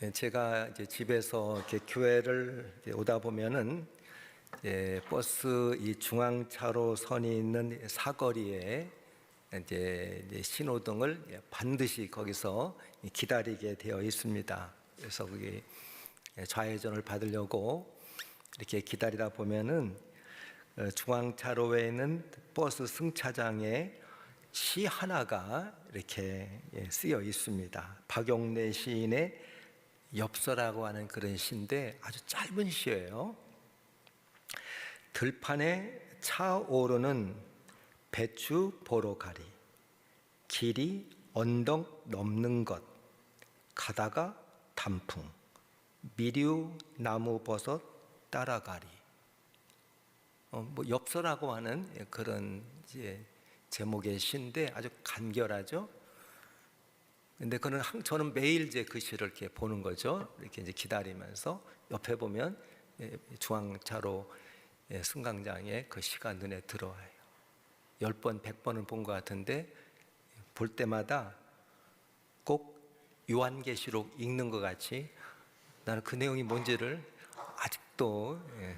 예, 제가 이제 집에서 이렇게 교회를 이제 오다 보면은 이제 버스 이 중앙차로 선이 있는 사거리에 이제 이제 신호등을 예, 반드시 거기서 기다리게 되어 있습니다. 그래서 그게 좌회전을 받으려고 이렇게 기다리다 보면은 어, 중앙차로에 있는 버스 승차장에 시 하나가 이렇게 예, 쓰여 있습니다. 박용래 시인의 엽서라고 하는 그런 시인데 아주 짧은 시예요. 들판에 차 오르는 배추 보러 가리 길이 언덕 넘는 것 가다가 단풍 미류 나무 버섯 따라가리 어, 뭐 엽서라고 하는 그런 이제 제목의 시인데 아주 간결하죠. 근데 그는 항- 저는 매일 이제 그 시를 이렇게 보는 거죠. 이렇게 이제 기다리면서 옆에 보면 예, 중앙차로 예, 승강장에 그 시가 눈에 들어와요. 열 번, 백 번은 본 것 같은데 볼 때마다 꼭 요한계시록 읽는 것 같이 나는 그 내용이 뭔지를 아직도 예,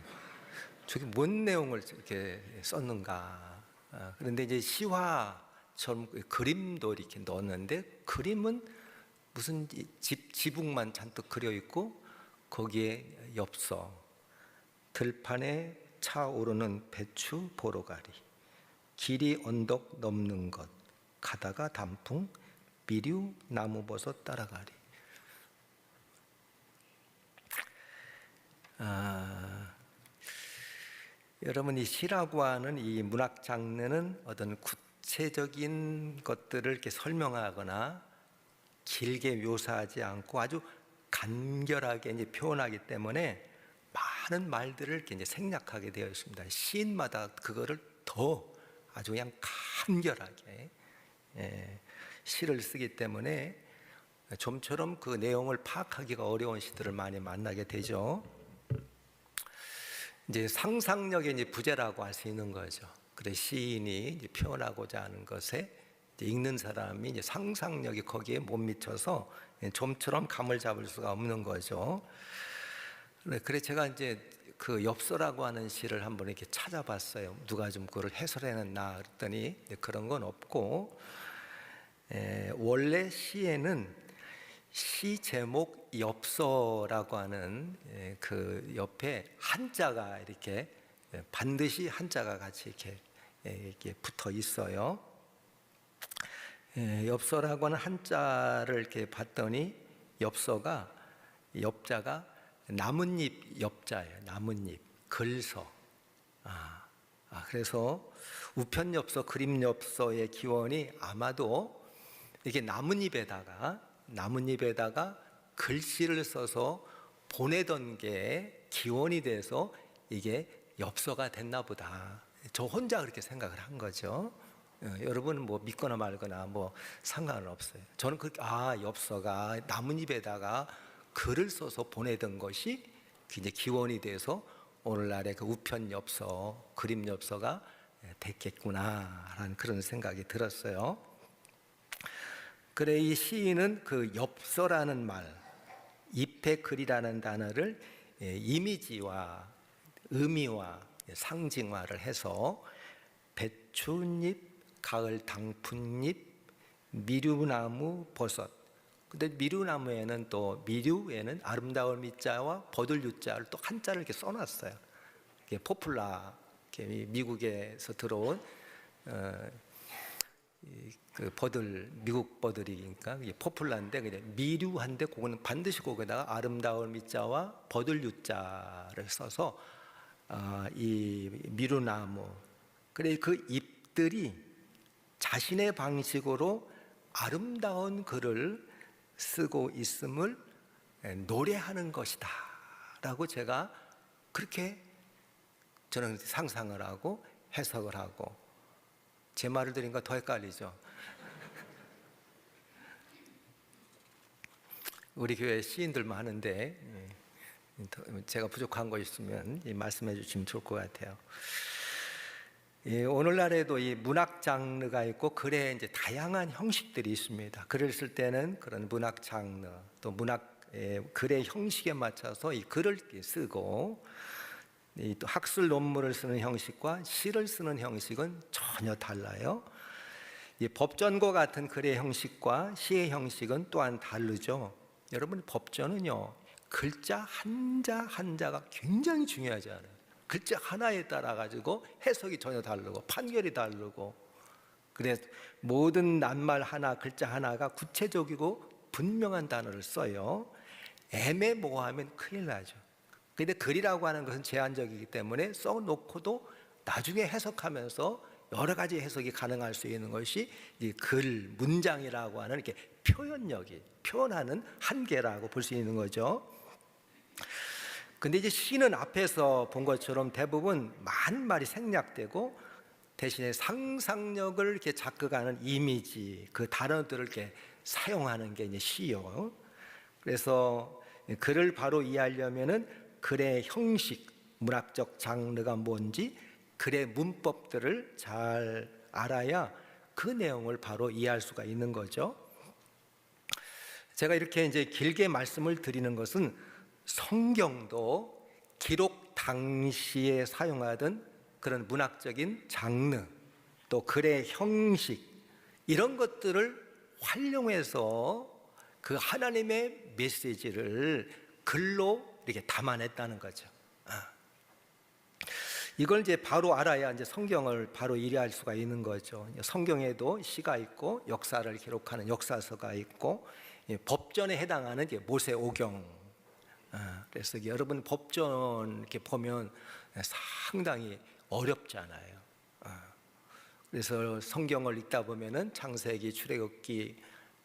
저게 뭔 내용을 이렇게 썼는가. 아, 그런데 이제 시화 그 그림도 이렇게 넣었는데 그림은 무슨 이 집, 지붕만 잔뜩 그려 있고 거기에 엽서, 들판에 차 오르는 배추 보러 가리, 길이 언덕 넘는 것, 가다가 단풍, 미류 나무버섯 따라가리. 아, 여러분 이 시라고 하는 이 문학 장르는 어떤 구 체적인 것들을 이렇게 설명하거나 길게 묘사하지 않고 아주 간결하게 이제 표현하기 때문에 많은 말들을 이렇게 이제 생략하게 되어 있습니다. 시인마다 그거를 더 아주 그냥 간결하게 예, 시를 쓰기 때문에 좀처럼 그 내용을 파악하기가 어려운 시들을 많이 만나게 되죠. 이제 상상력의 이제 부재라고 할 수 있는 거죠. 그래 시인이 표현하고자 하는 것에 읽는 사람이 이제 상상력이 거기에 못 미쳐서 좀처럼 감을 잡을 수가 없는 거죠. 그래, 그래 제가 이제 그 엽서라고 하는 시를 한번 이렇게 찾아봤어요. 누가 좀 그걸 해설해냈나 그랬더니 그런 건 없고 에, 원래 시에는 시 제목 엽서라고 하는 예, 그 옆에 한자가 이렇게 예, 반드시 한자가 같이 이렇게 예, 이렇게 붙어 있어요. 예, 엽서라고 하는 한자를 이렇게 봤더니 엽서가 엽자가 나뭇잎 엽자예요. 나뭇잎 글서. 아, 아 그래서 우편 엽서, 그림 엽서의 기원이 아마도 이게 나뭇잎에다가 나뭇잎에다가 글씨를 써서 보내던 게 기원이 돼서 이게 엽서가 됐나 보다. 저 혼자 그렇게 생각을 한 거죠. 어, 여러분은 뭐 믿거나 말거나 뭐 상관은 없어요. 저는 그렇게 아 엽서가 나뭇잎에다가 글을 써서 보내던 것이 이제 기원이 돼서 오늘날의 그 우편 엽서, 그림 엽서가 됐겠구나라는 그런 생각이 들었어요. 그래 이 시인은 그 엽서라는 말, 잎의 글이라는 단어를 예, 이미지와 의미와 상징화를 해서 배추잎, 가을 당푼잎, 미류나무 버섯. 근데 미류나무에는 또 미류에는 아름다운 미자와 버들 유자를 또 한자를 이렇게 써놨어요. 이게 포플라, 이렇게 미국에서 들어온 어, 이그 버들 미국 버들이니까 이게 포플라인데 그냥 미류한데 그거는 반드시 거기다가 아름다운 미자와 버들 유자를 써서 아, 이 미루나무. 그래 그 잎들이 자신의 방식으로 아름다운 글을 쓰고 있음을 노래하는 것이다 라고 제가 그렇게 저는 상상을 하고 해석을 하고 제 말을 들으니까 더 헷갈리죠. 우리 교회 시인들 많은데 예, 더- 제가 부족한 거 있으면 이 말씀해 주시면 좋을 것 같아요. 예, 오늘날에도 이 문학 장르가 있고 글에 이제 다양한 형식들이 있습니다. 글을 쓸 때는 그런 문학 장르 또 문학 예, 글의 형식에 맞춰서 이 글을 쓰고 이 또 학술 논문을 쓰는 형식과 시를 쓰는 형식은 전혀 달라요. 이 법전과 같은 글의 형식과 시의 형식은 또한 다르죠. 여러분 법전은요 글자 한자 한자가 굉장히 중요하잖아요. 글자 하나에 따라 가지고 해석이 전혀 다르고 판결이 다르고 그래서 모든 낱말 하나 글자 하나가 구체적이고 분명한 단어를 써요. 애매모호하면 큰일 나죠. 근데 글이라고 하는 것은 제한적이기 때문에 써놓고도 나중에 해석하면서 여러 가지 해석이 가능할 수 있는 것이 이 글 문장이라고 하는 이렇게 표현력이 표현하는 한계라고 볼 수 있는 거죠. 근데 이제 시는 앞에서 본 것처럼 대부분 많은 말이 생략되고 대신에 상상력을 이렇게 자극하는 이미지 그 단어들을 이렇게 사용하는 게 이제 시요. 그래서 글을 바로 이해하려면은 글의 형식, 문학적 장르가 뭔지 글의 문법들을 잘 알아야 그 내용을 바로 이해할 수가 있는 거죠. 제가 이렇게 이제 길게 말씀을 드리는 것은 성경도 기록 당시에 사용하던 그런 문학적인 장르 또 글의 형식 이런 것들을 활용해서 그 하나님의 메시지를 글로 이렇게 담아냈다는 거죠. 아. 이걸 이제 바로 알아야 이제 성경을 바로 이해할 수가 있는 거죠. 성경에도 시가 있고 역사를 기록하는 역사서가 있고 예, 법전에 해당하는 모세오경. 아, 그래서 여러분 법전 이렇게 보면 상당히 어렵잖아요. 아, 그래서 성경을 읽다 보면은 창세기, 출애굽기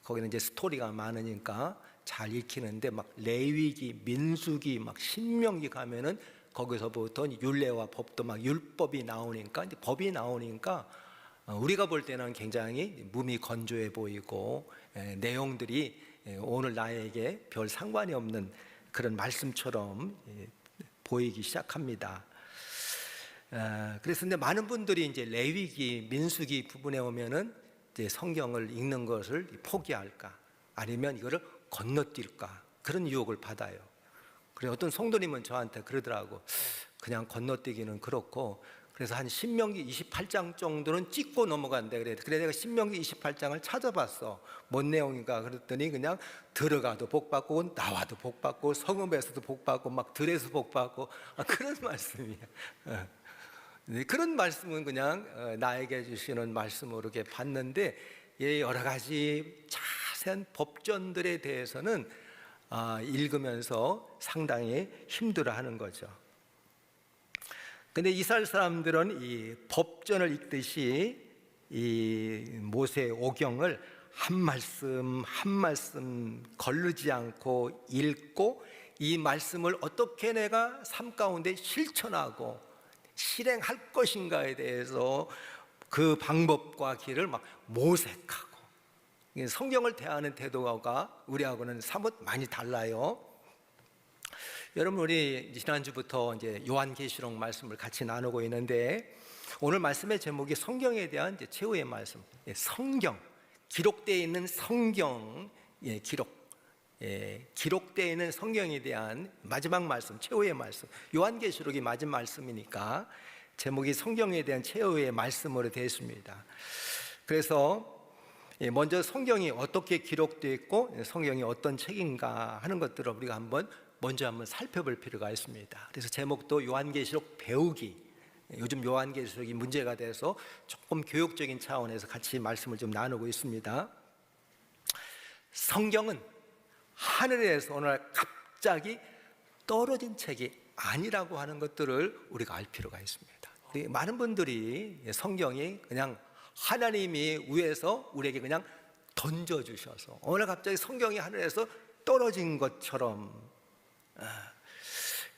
거기는 이제 스토리가 많으니까 잘 읽히는데 막 레위기, 민수기, 막 신명기 가면은 거기서부터 율례와 법도 막 율법이 나오니까 이제 법이 나오니까 어, 우리가 볼 때는 굉장히 몸이 건조해 보이고 에, 내용들이 에, 오늘 나에게 별 상관이 없는 그런 말씀처럼 예, 보이기 시작합니다. 아, 그래서 근데 많은 분들이 이제 레위기, 민수기 부분에 오면은 이제 성경을 읽는 것을 포기할까 아니면 이거를 건너뛸까 그런 유혹을 받아요. 그래 어떤 성도님은 저한테 그러더라고. 그냥 건너뛰기는 그렇고 그래서 한 신명기 28장 정도는 찍고 넘어간대 그래. 그래 내가 신명기 28장을 찾아봤어. 뭔 내용인가 그랬더니 그냥 들어가도 복 받고 나와도 복 받고 성읍에서도 복 받고 막 들에서 복 받고 아, 그런 말씀이야. 어. 네, 그런 말씀은 그냥 어, 나에게 주시는 말씀으로 이렇게 봤는데 예, 여러 가지 자세한 법전들에 대해서는 아, 읽으면서 상당히 힘들어하는 거죠. 근데 이스라엘 사람들은 이 법전을 읽듯이 이 모세 오경을 한 말씀 한 말씀 걸르지 않고 읽고 이 말씀을 어떻게 내가 삶 가운데 실천하고 실행할 것인가에 대해서 그 방법과 길을 막 모색하고 성경을 대하는 태도가 우리하고는 사뭇 많이 달라요. 여러분 우리 지난주부터 이제 요한계시록 말씀을 같이 나누고 있는데 오늘 말씀의 제목이 성경에 대한 이제 최후의 말씀. 예, 성경 기록되어 있는 성경 예, 기록 예, 기록되어 있는 성경에 대한 마지막 말씀, 최후의 말씀. 요한계시록이 마지막 말씀이니까 제목이 성경에 대한 최후의 말씀으로 되어 있습니다. 그래서 예, 먼저 성경이 어떻게 기록되어 있고 성경이 어떤 책인가 하는 것들을 우리가 한번 먼저 한번 살펴볼 필요가 있습니다. 그래서 제목도 요한계시록 배우기. 요즘 요한계시록이 문제가 돼서 조금 교육적인 차원에서 같이 말씀을 좀 나누고 있습니다. 성경은 하늘에서 오늘 갑자기 떨어진 책이 아니라고 하는 것들을 우리가 알 필요가 있습니다. 많은 분들이 성경이 그냥 하나님이 위에서 우리에게 그냥 던져 주셔서 오늘 갑자기 성경이 하늘에서 떨어진 것처럼 아,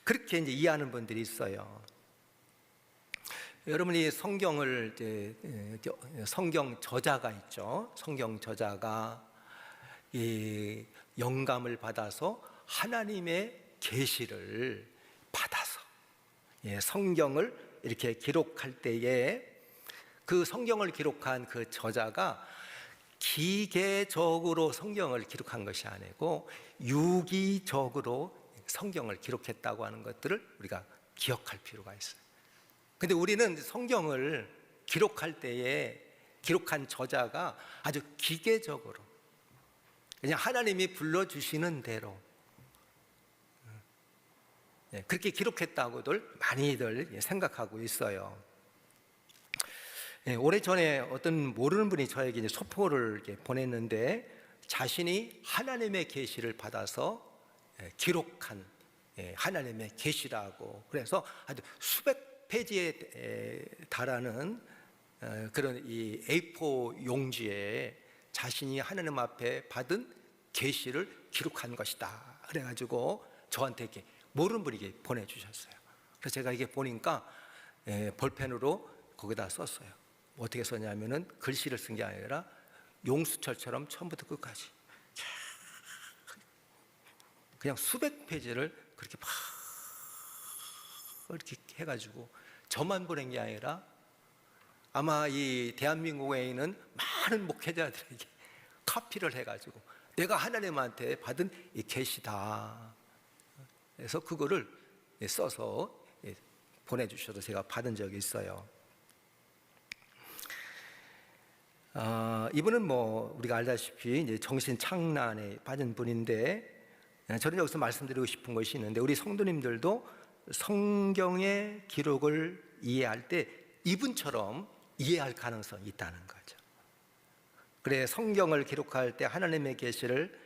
그렇게 이제 이해하는 분들이 있어요. 여러분이 성경을 이제 성경 저자가 있죠. 성경 저자가 이 영감을 받아서 하나님의 계시를 받아서 예, 성경을 이렇게 기록할 때에 그 성경을 기록한 그 저자가 기계적으로 성경을 기록한 것이 아니고 유기적으로 성경을 기록했다고 하는 것들을 우리가 기억할 필요가 있어요. 근데 우리는 성경을 기록할 때에 기록한 저자가 아주 기계적으로 그냥 하나님이 불러주시는 대로 예, 그렇게 기록했다고들 많이들 생각하고 있어요. 예, 오래전에 어떤 모르는 분이 저에게 소포를 보냈는데 자신이 하나님의 계시를 받아서 예, 기록한 예, 하나님의 계시라고 그래서 아주 수백 페이지에 에, 달하는 어, 그런 이 A4 용지에 자신이 하나님 앞에 받은 계시를 기록한 것이다. 그래가지고 저한테 이렇게 모르는 분이 보내주셨어요. 그래서 제가 이게 보니까 예, 볼펜으로 거기다 썼어요. 어떻게 썼냐면은 글씨를 쓴 게 아니라 용수철처럼 처음부터 끝까지 쫙 그냥 수백 페이지를 그렇게 막 이렇게 해가지고 저만 보낸 게 아니라 아마 이 대한민국에 있는 많은 목회자들에게 카피를 해가지고 내가 하나님한테 받은 이 계시다. 그래서 그거를 써서 보내주셔도 제가 받은 적이 있어요. 아, 이분은 뭐 우리가 알다시피 이제 정신 착란에 빠진 분인데 저는 여기서 말씀드리고 싶은 것이 있는데 우리 성도님들도 성경의 기록을 이해할 때 이분처럼 이해할 가능성이 있다는 거죠. 그래 성경을 기록할 때 하나님의 계시를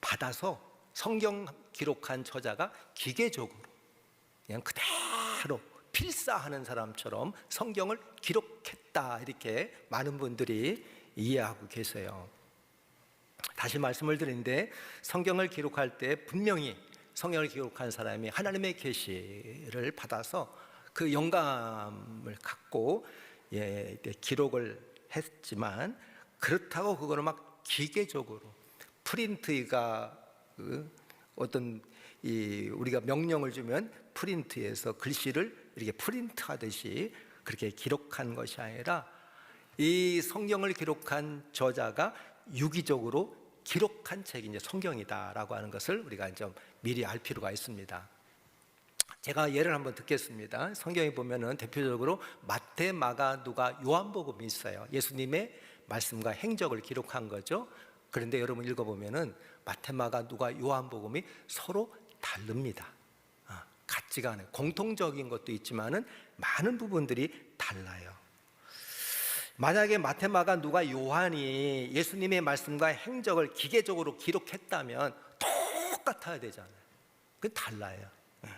받아서 성경 기록한 저자가 기계적으로 그냥 그대로 필사하는 사람처럼 성경을 기록했다 이렇게 많은 분들이 이해하고 계세요. 다시 말씀을 드리는데 성경을 기록할 때 분명히 성경을 기록한 사람이 하나님의 계시를 받아서 그 영감을 갖고 예, 기록을 했지만 그렇다고 그거를 막 기계적으로 프린트가 그 어떤 이 우리가 명령을 주면 프린트해서 글씨를 이렇게 프린트하듯이 그렇게 기록한 것이 아니라 이 성경을 기록한 저자가 유기적으로 기록한 책이 이제 성경이다라고 하는 것을 우리가 좀 미리 알 필요가 있습니다. 제가 예를 한번 듣겠습니다. 성경에 보면은 대표적으로 마태, 마가, 누가, 요한복음이 있어요. 예수님의 말씀과 행적을 기록한 거죠. 그런데 여러분 읽어보면은 마태, 마가, 누가, 요한복음이 서로 다릅니다. 아, 같지가 않아요. 공통적인 것도 있지만은 많은 부분들이 달라요. 만약에 마테마가 누가 요한이 예수님의 말씀과 행적을 기계적으로 기록했다면 똑같아야 되잖아요. 그 달라요. 예.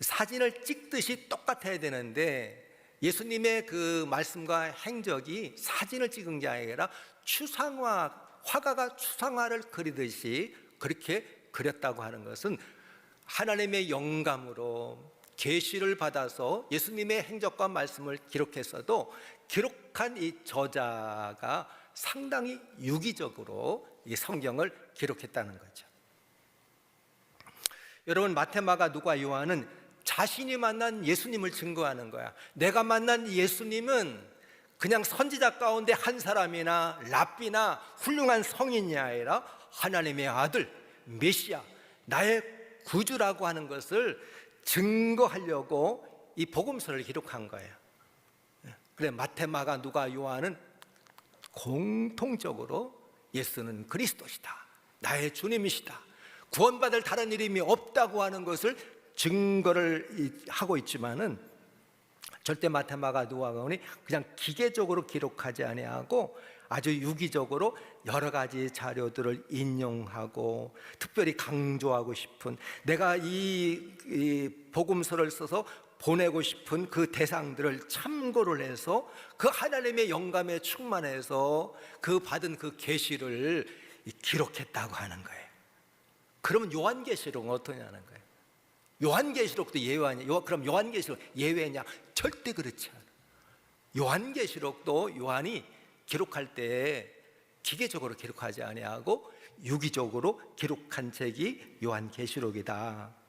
사진을 찍듯이 똑같아야 되는데 예수님의 그 말씀과 행적이 사진을 찍은 게 아니라 추상화 화가가 추상화를 그리듯이 그렇게 그렸다고 하는 것은 하나님의 영감으로 계시를 받아서 예수님의 행적과 말씀을 기록했어도 기록한 이 저자가 상당히 유기적으로 이 성경을 기록했다는 거죠. 여러분 마테마가 누가 요한은 자신이 만난 예수님을 증거하는 거야. 내가 만난 예수님은 그냥 선지자 가운데 한 사람이나 랍비나 훌륭한 성인이 아니라 하나님의 아들 메시아 나의 구주라고 하는 것을 증거하려고 이 복음서를 기록한 거예요. 그래 마테마가 누가 요한은 공통적으로 예수는 그리스도시다. 나의 주님이시다. 구원받을 다른 이름이 없다고 하는 것을 증거를 하고 있지만은 절대 마테마가 누가가오니 그냥 기계적으로 기록하지 아니하고 아주 유기적으로 여러 가지 자료들을 인용하고 특별히 강조하고 싶은 내가 이, 이 복음서를 써서 보내고 싶은 그 대상들을 참고를 해서 그 하나님의 영감에 충만해서 그 받은 그 계시를 기록했다고 하는 거예요. 그러면 요한계시록은 어떠냐는 거예요. 요한계시록도 예외냐? 요, 그럼 요한계시록 예외냐? 절대 그렇지 않아. 요한계시록도 요한이 기록할 때 기계적으로 기록하지 아니하고 유기적으로 기록한 책이 요한계시록이다.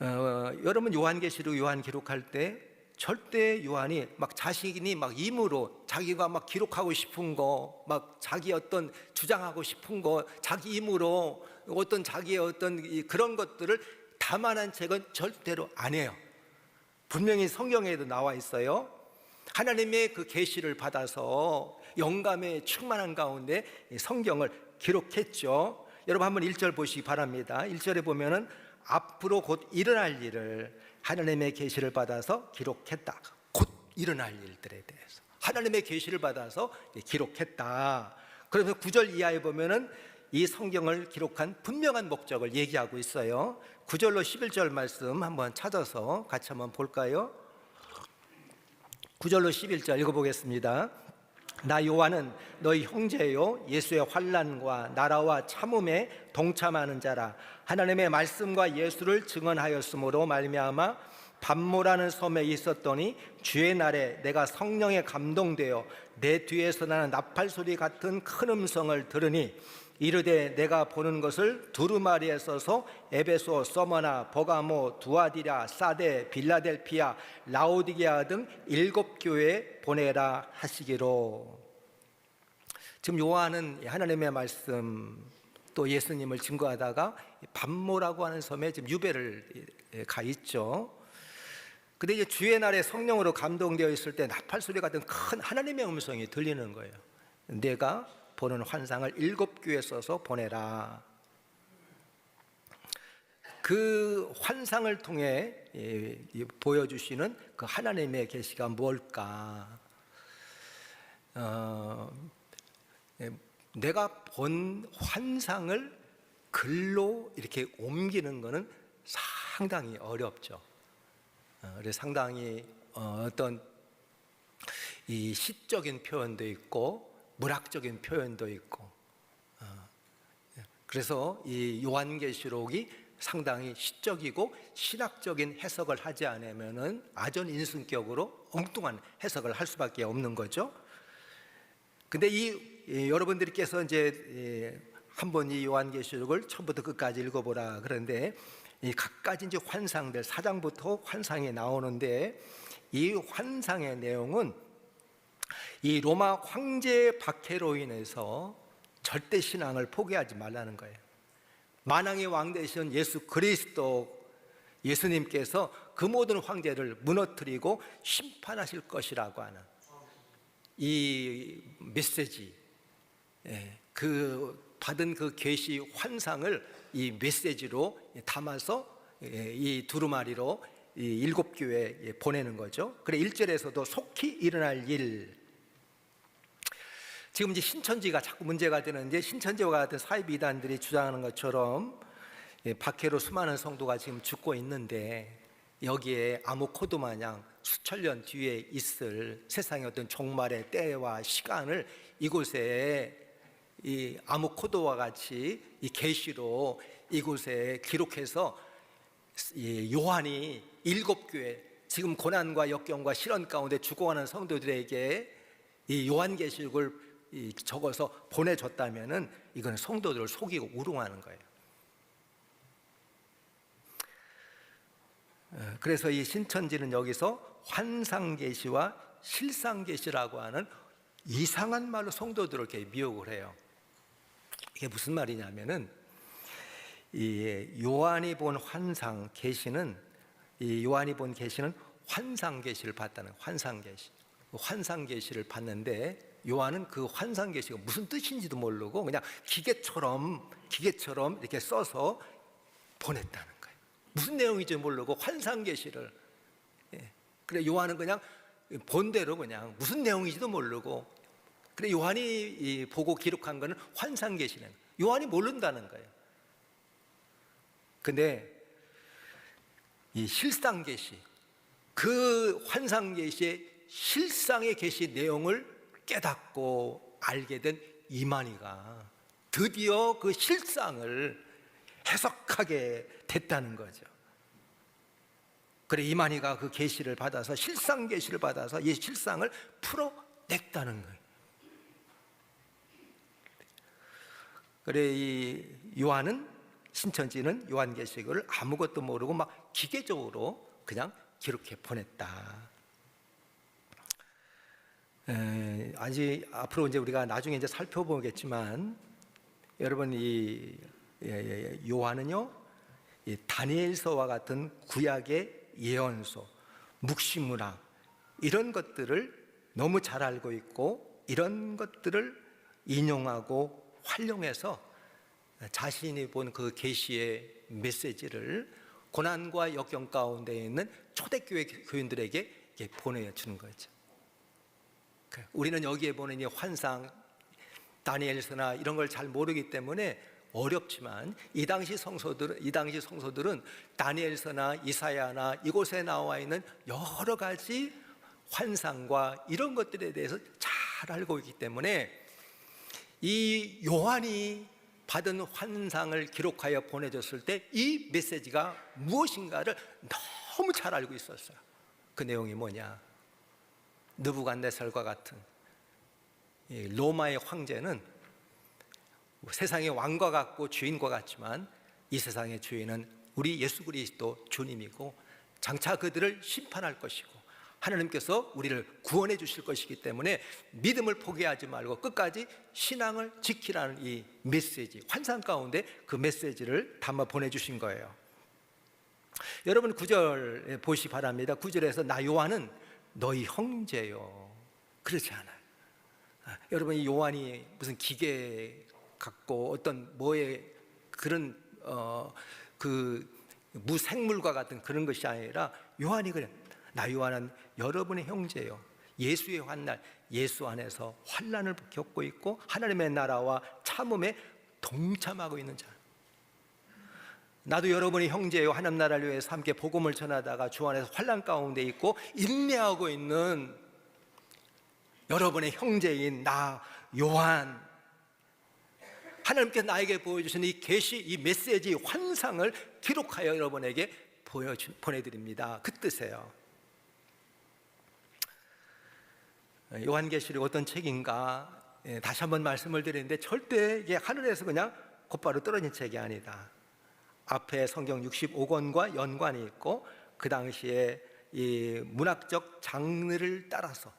어, 여러분 요한계시록 요한 기록할 때 절대 요한이 막 자신이 막 임으로 자기가 막 기록하고 싶은 거, 막 자기 어떤 주장하고 싶은 거, 자기 임으로 어떤 자기의 어떤 이 그런 것들을 담아낸 책은 절대로 안 해요. 분명히 성경에도 나와 있어요. 하나님의 그 계시를 받아서 영감에 충만한 가운데 이 성경을 기록했죠. 여러분 한번 1절 보시기 바랍니다. 1절에 보면은 앞으로 곧 일어날 일을 하나님의 계시를 받아서 기록했다. 곧 일어날 일들에 대해서 하나님의 계시를 받아서 기록했다. 그래서 9절 이하에 보면은 이 성경을 기록한 분명한 목적을 얘기하고 있어요. 9절로 11절 말씀 한번 찾아서 같이 한번 볼까요? 9절로 11절 읽어보겠습니다. 나 요한은 너희 형제요 예수의 환란과 나라와 참음에 동참하는 자라. 하나님의 말씀과 예수를 증언하였으므로 말미암아 반모라는 섬에 있었더니 주의 날에 내가 성령에 감동되어 내 뒤에서 나는 나팔 소리 같은 큰 음성을 들으니 이르되 내가 보는 것을 두루마리에 써서 에베소, 서머나, 버가모, 두아디라, 사데, 빌라델피아, 라오디게아 등 일곱 교회에 보내라 하시기로. 지금 요한은 하나님의 말씀 또 예수님을 증거하다가 반모라고 하는 섬에 지금 유배를 가 있죠. 근데 이제 주의 날에 성령으로 감동되어 있을 때 나팔 소리 같은 큰 하나님의 음성이 들리는 거예요. 내가 보는 환상을 일곱 교에 써서 보내라. 그 환상을 통해 예, 이 보여주시는 그 하나님의 계시가 뭘까? 어, 예, 내가 본 환상을 글로 이렇게 옮기는 것은 상당히 어렵죠. 어, 그래서 상당히 어, 어떤 이 시적인 표현도 있고 문학적인 표현도 있고 어, 예. 그래서 이 요한계시록이 상당히 시적이고 신학적인 해석을 하지 않으면은 아전 인순격으로 엉뚱한 해석을 할 수밖에 없는 거죠. 근데 이, 이 여러분들께서 이제 예, 한번 이 요한계시록을 처음부터 끝까지 읽어보라 그런데 이 각가지 이제 환상들 사장부터 환상이 나오는데 이 환상의 내용은 이 로마 황제 박해로 인해서 절대 신앙을 포기하지 말라는 거예요. 만왕의 왕 되신 예수 그리스도 예수님께서 그 모든 황제를 무너뜨리고 심판하실 것이라고 하는 이 메시지, 예, 그 받은 그 계시 환상을 이 메시지로 담아서 예, 이 두루마리로 이 일곱 교회에 보내는 거죠. 그래 1절에서도 속히 일어날 일 지금 이제 신천지가 자꾸 문제가 되는데 신천지와 같은 사이비 이단들이 주장하는 것처럼 예, 박해로 수많은 성도가 지금 죽고 있는데 여기에 아무 코드 마냥 수천 년 뒤에 있을 세상의 어떤 종말의 때와 시간을 이곳에 이 아무 코드와 같이 이 계시로 이곳에 기록해서 이 요한이 일곱 교회 지금 고난과 역경과 시련 가운데 죽어가는 성도들에게 이 요한계시록을 이 적어서 보내줬다면은 이거는 성도들을 속이고 우롱하는 거예요. 어, 그래서 이 신천지는 여기서 환상계시와 실상계시라고 하는 이상한 말로 성도들을 이렇게 미혹을 해요. 이게 무슨 말이냐면은 이 요한이 본 환상 계시는 이 요한이 본 계시는 환상 계시를 봤다는 환상 계시. 환상 계시를 봤는데 요한은 그 환상 계시가 무슨 뜻인지도 모르고 그냥 기계처럼 기계처럼 이렇게 써서 보냈다는 거예요. 무슨 내용인지 모르고 환상 계시를 예. 그래 요한은 그냥 본대로 그냥 무슨 내용인지도 모르고 그래 요한이 보고 기록한 거는 환상 계시는 요한이 모른다는 거예요. 근데 이 실상 계시 그 환상 계시의 실상의 계시 내용을 깨닫고 알게 된 이만희가 드디어 그 실상을 해석하게 됐다는 거죠. 그래 이만희가 그 계시를 받아서 실상 계시를 받아서 이 실상을 풀어냈다는 거예요. 그래 이 요한은 신천지는 요한계시록을 아무것도 모르고 막 기계적으로 그냥 기록해 보냈다. 에, 아직 앞으로 이제 우리가 나중에 이제 살펴보겠지만 여러분 이 예, 예, 예, 요한은요 이 다니엘서와 같은 구약의 예언서, 묵시문학 이런 것들을 너무 잘 알고 있고 이런 것들을 인용하고 활용해서 자신이 본 그 계시의 메시지를 고난과 역경 가운데 있는 초대교회 교인들에게 보내주는 거죠. 그 우리는 여기에 보는 이 환상, 다니엘서나 이런 걸 잘 모르기 때문에 어렵지만 이 당시 성소들은 이 당시 성소들은 다니엘서나 이사야나 이곳에 나와 있는 여러 가지 환상과 이런 것들에 대해서 잘 알고 있기 때문에 이 요한이 받은 환상을 기록하여 보내줬을 때 이 메시지가 무엇인가를 너무 잘 알고 있었어요. 그 내용이 뭐냐? 느부갓네살과 같은 이 로마의 황제는 세상의 왕과 같고 주인과 같지만 이 세상의 주인은 우리 예수 그리스도 주님이고 장차 그들을 심판할 것이고 하나님께서 우리를 구원해 주실 것이기 때문에 믿음을 포기하지 말고 끝까지 신앙을 지키라는 이 메시지 환상 가운데 그 메시지를 담아 보내 주신 거예요. 여러분 구절 보시 바랍니다. 구절에서 나 요한은 너희 형제요. 그렇지 않아요. 아, 여러분 이 요한이 무슨 기계 같고 어떤 뭐의 그런 어 그 무생물과 같은 그런 것이 아니라 요한이 그래. 나 요한은 여러분의 형제요. 예수의 환날, 예수 안에서 환난을 겪고 있고 하나님의 나라와 참음에 동참하고 있는 자. 나도 여러분의 형제요 하나님 나라를 위해서 함께 복음을 전하다가 주 안에서 환난 가운데 있고 인내하고 있는 여러분의 형제인 나 요한 하나님께서 나에게 보여주신 이 계시 이 메시지 환상을 기록하여 여러분에게 보여주, 보내드립니다. 그 뜻이에요. 요한계시록 어떤 책인가 예, 다시 한번 말씀을 드리는데 절대 이게 하늘에서 그냥 곧바로 떨어진 책이 아니다. 앞에 성경 65권과 연관이 있고 그 당시에 이 문학적 장르를 따라서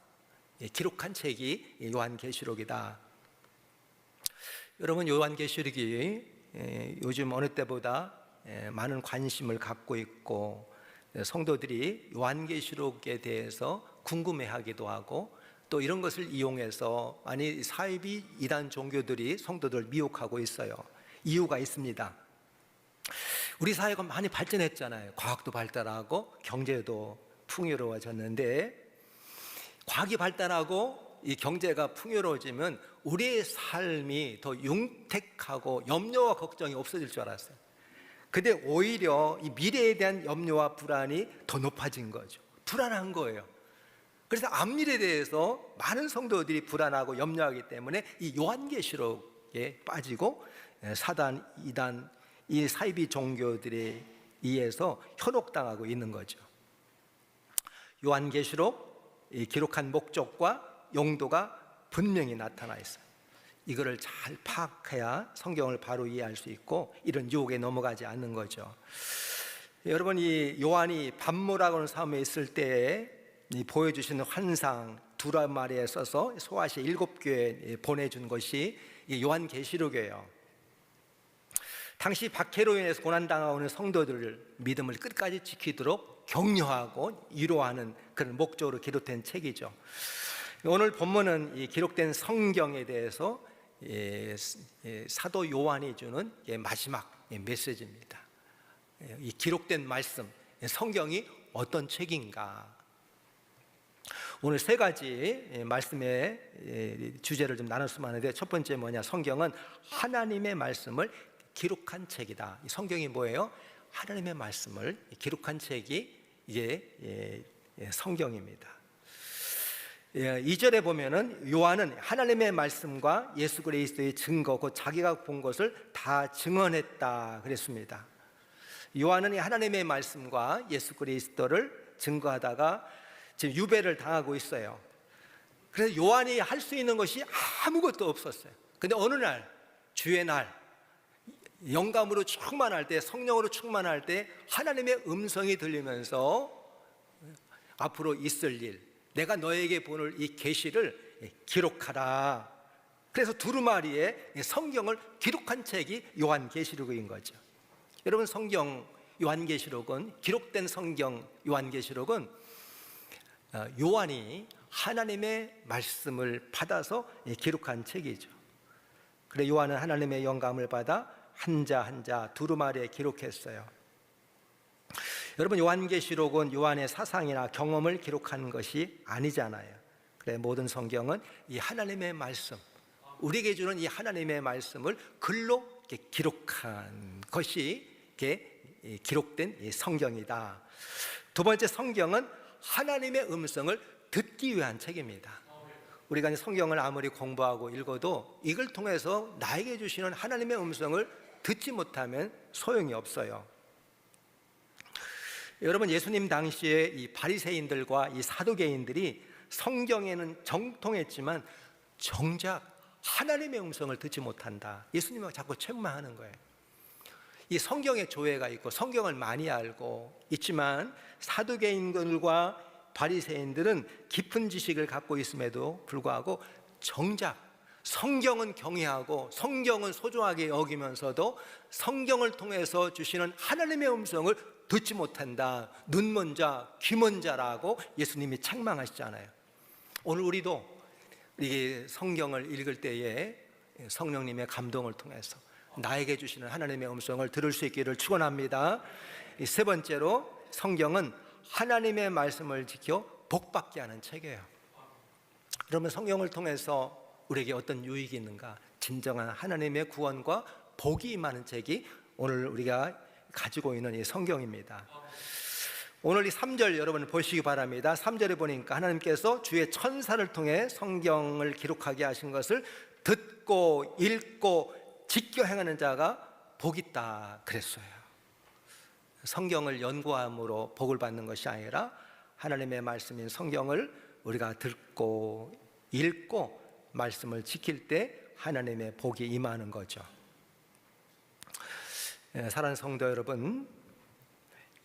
예, 기록한 책이 요한계시록이다. 여러분 요한계시록이 예, 요즘 어느 때보다 예, 많은 관심을 갖고 있고 성도들이 요한계시록에 대해서 궁금해하기도 하고 또 이런 것을 이용해서 아니 사이비 이단 종교들이 성도들 미혹하고 있어요. 이유가 있습니다. 우리 사회가 많이 발전했잖아요. 과학도 발달하고 경제도 풍요로워졌는데 과학이 발달하고 이 경제가 풍요로워지면 우리의 삶이 더 융택하고 염려와 걱정이 없어질 줄 알았어요. 근데 오히려 이 미래에 대한 염려와 불안이 더 높아진 거죠. 불안한 거예요. 그래서 앞미래에 대해서 많은 성도들이 불안하고 염려하기 때문에 이 요한계시록에 빠지고 사단, 이단, 이 사이비 종교들에 의해서 현혹당하고 있는 거죠. 요한계시록 기록한 목적과 용도가 분명히 나타나 있어요. 이거를 잘 파악해야 성경을 바로 이해할 수 있고 이런 유혹에 넘어가지 않는 거죠. 여러분 이 요한이 반모라고 하는 삶에 있을 때에 보여주시는 환상 두라 말에 써서 소아시 일곱 교회 보내준 것이 요한 계시록이에요. 당시 박해로 인해서 고난당하고 있는 성도들을 믿음을 끝까지 지키도록 격려하고 위로하는 그런 목적으로 기록된 책이죠. 오늘 본문은 이 기록된 성경에 대해서 사도 요한이 주는 마지막 메시지입니다. 이 기록된 말씀, 성경이 어떤 책인가? 오늘 세 가지 말씀의 주제를 좀 나눴으면 하는데 첫 번째 뭐냐? 성경은 하나님의 말씀을 기록한 책이다. 성경이 뭐예요? 하나님의 말씀을 기록한 책이 이제 성경입니다. 2절에 보면은 요한은 하나님의 말씀과 예수 그리스도의 증거, 그 자기가 본 것을 다 증언했다 그랬습니다. 요한은 하나님의 말씀과 예수 그리스도를 증거하다가 지금 유배를 당하고 있어요. 그래서 요한이 할 수 있는 것이 아무것도 없었어요. 근데 어느 날, 주의 날, 영감으로 충만할 때, 성령으로 충만할 때 하나님의 음성이 들리면서 앞으로 있을 일, 내가 너에게 보낼 이 계시를 기록하라. 그래서 두루마리에 성경을 기록한 책이 요한계시록인 거죠. 여러분 성경 요한계시록은 기록된 성경 요한계시록은 어, 요한이 하나님의 말씀을 받아서 기록한 책이죠. 그래 요한은 하나님의 영감을 받아 한 자 한 자 두루마리에 기록했어요. 여러분 요한계시록은 요한의 사상이나 경험을 기록한 것이 아니잖아요. 그래 모든 성경은 이 하나님의 말씀, 우리에게 주는 이 하나님의 말씀을 글로 기록한 것이 기록된 이 성경이다. 두 번째 성경은 하나님의 음성을 듣기 위한 책입니다. 우리가 성경을 아무리 공부하고 읽어도 이걸 통해서 나에게 주시는 하나님의 음성을 듣지 못하면 소용이 없어요. 여러분 예수님 당시에 이 바리새인들과 이 사두개인들이 성경에는 정통했지만 정작 하나님의 음성을 듣지 못한다. 예수님은 자꾸 책망하는 거예요. 이 성경에 조회가 있고 성경을 많이 알고 있지만 사두개인들과 바리새인들은 깊은 지식을 갖고 있음에도 불구하고 정작 성경은 경외하고 성경은 소중하게 여기면서도 성경을 통해서 주시는 하나님의 음성을 듣지 못한다. 눈먼 자, 귀먼 자라고 예수님이 책망하시잖아요. 오늘 우리도 이 성경을 읽을 때에 성령님의 감동을 통해서 나에게 주시는 하나님의 음성을 들을 수 있기를 축원합니다. 이세 번째로 성경은 하나님의 말씀을 지켜 복받게 하는 책이에요. 그러면 성경을 통해서 우리에게 어떤 유익이 있는가? 진정한 하나님의 구원과 복이 임하는 책이 오늘 우리가 가지고 있는 이 성경입니다. 오늘 이 3절 여러분 보시기 바랍니다. 3절에 보니까 하나님께서 주의 천사를 통해 성경을 기록하게 하신 것을 듣고 읽고 지켜 행하는 자가 복 있다 그랬어요. 성경을 연구함으로 복을 받는 것이 아니라 하나님의 말씀인 성경을 우리가 듣고 읽고 말씀을 지킬 때 하나님의 복이 임하는 거죠. 예, 사랑하는 성도 여러분,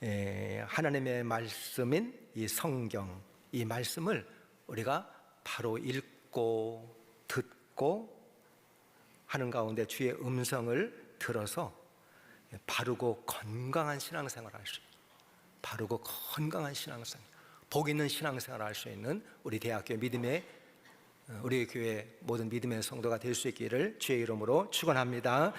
예, 하나님의 말씀인 이 성경, 이 말씀을 우리가 바로 읽고 듣고 하는 가운데 주의 음성을 들어서 바르고 건강한 신앙생활을 할수 있는 바르고 건강한 신앙생활, 복 있는 신앙생활을 할수 있는 우리 대학교 믿음의 어, 우리 교회 모든 믿음의 성도가 될 수 있기를 주의 이름으로 축원합니다.